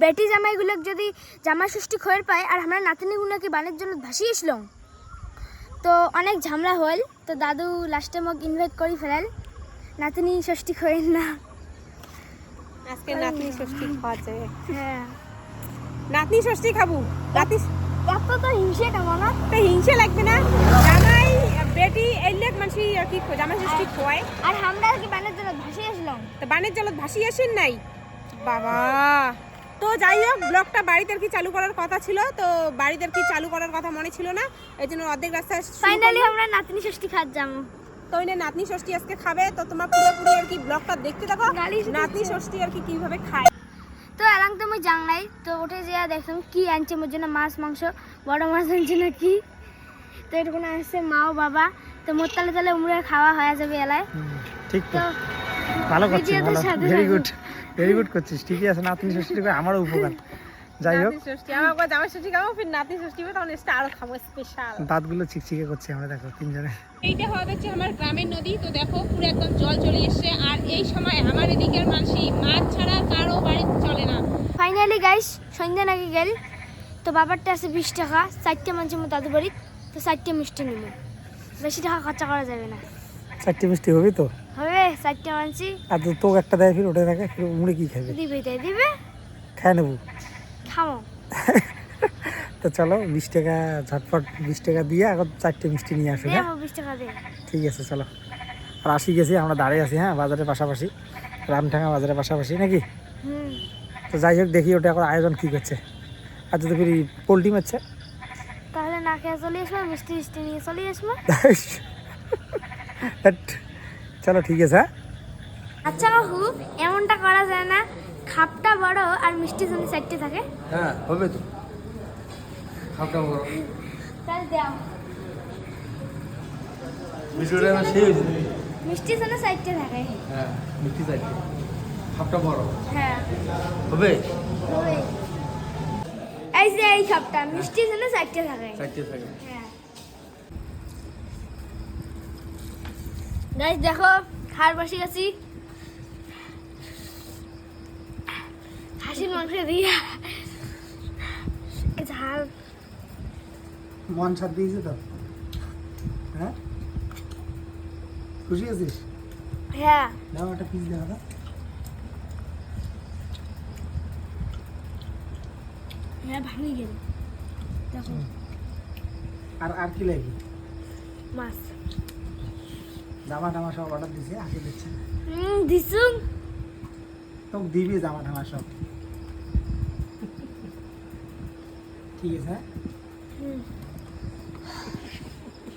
বেটি জামাইগুলো যদি জামাই ষষ্ঠী খয়ের পায় আর আমরা নাতনিগুলোকে বানের জন্য ভাসিয়েছিল তো অনেক ঝামেলা হল তো দাদু লাস্টে মোক ইনভাইট করি ফেলাল নাতনি ষষ্ঠী খয়ের না। আজকে নাতনি ষষ্ঠী খাওয়া যায়। হ্যাঁ। নাতনি ষষ্ঠী খাব। নাতনি এত তো হিংসে কেমন না। তো হিংসে লাগবে না। জামাই বেটি এলে মানুষ আর কি জামাই ষষ্ঠী খোয়ায় আর আমরা কি বানের জন্য ভাসিয়েছিলাম তো বানের জলত ভাসিয়ে আসেন নাই? বাবা। তো যাই হোক ব্লগটা বাড়িতে আর কি চালু করার কথা ছিল তো বাড়িতে আর কি চালু করার কথা মনে ছিল না এই জন্য অর্ধেক রাস্তা ফাইনালি আমরা নাতনি ষষ্ঠী খাত যাব তো ওই নাতনি ষষ্ঠী আজকে খাবে তো তোমার পুরোপুরি আর কি ব্লগটা দেখতে দেখো গালি নাতনি ষষ্ঠী আর কি কীভাবে খায়। তো এলাম তো আমি যাং নাই তো উঠে যেয়ে দেখলাম কি আনছে মোর জন্য মাছ মাংস বড় মাছ আনছে না কি তো এরকম আসছে মা ও বাবা তো মোর তালে তালে উমরে খাওয়া হয়ে যাবে এলায়। ঠিক তো ভালো করছিস ভালো। ভেরি গুড ভেরি গুড করছিস ঠিকই আছে নাতনি ষষ্ঠী করে আমারও উপকার। যাই হোক। হবে দাঁতগুলো চিকচিকে করছে আমরা দেখো তিনজনে। এইটা হওয়া হচ্ছে আমার গ্রামের নদী তো দেখো পুরো একদম জল চলে এসছে আর এই সময় আমার এদিকের মানুষই মাছ ছাড়া কারও বাড়ি চলে না। ফাইনালি গাইস সন্ধ্যা নাকি গেল তো বাবারটা আছে বিশ টাকা চারটে মানুষের মতো দাদু বাড়ি তো চারটে মিষ্টি নিব বেশি টাকা খরচা করা যাবে না। চারটে মিষ্টি হবে তো? হবে চারটে আর তো তোকে একটা দেয় ফির ওটা থাকে ফির মুড়ে কি খাবে? দিবে তাই দিবে। খাই নেব। খামো। তো চলো বিশ টাকা ঝটপট বিশ টাকা দিয়ে এখন চারটে মিষ্টি নিয়ে আসো হ্যাঁ? বিশ টাকা ঠিক আছে চলো। আর আসি গেছি আমরা দাঁড়িয়ে আছি হ্যাঁ বাজারের পাশাপাশি। রামঠাঙ্গা বাজারের পাশাপাশি নাকি? তো যাই হোক দেখি ওটা এখন আয়োজন কী করছে। আর যদি ফিরি পোলট্রি মারছে? তাহলে না খেয়ে চলে আসব মিষ্টি মিষ্টি নিয়ে চলে আসব। চলো ঠিক আছে হ্যাঁ? আচ্ছা কাকু এমনটা করা যায় না। খাপটা বড় আর মিষ্টি যেন চারটে থাকে। হ্যাঁ হবে তো। খাপটা বড়। তাহলে দাও। মিষ্টি যেন চারটে থাকে। হ্যাঁ মিষ্টি খাপটা বড়। হ্যাঁ। হবে? হবে। এই যে এই খাপটা মিষ্টি যেন চারটে থাকে। থাকে। হ্যাঁ। গাইস দেখো খার বসে গেছি। হাসির মাংস দিয়া। ঝাল মন সাথ দিয়েছে তো? হ্যাঁ? খুশি আছিস? হ্যাঁ। দাও একটা পিস দাও হ্যাঁ ভাঙি গেল। দেখো। আর আর কি লাগবে? মাছ। জামা টামা সব অর্ডার দিছে আগে দিচ্ছে। দিছুম তোকে দিবি জামা টামা সব ঠিক আছে? হ্যাঁ? হুম।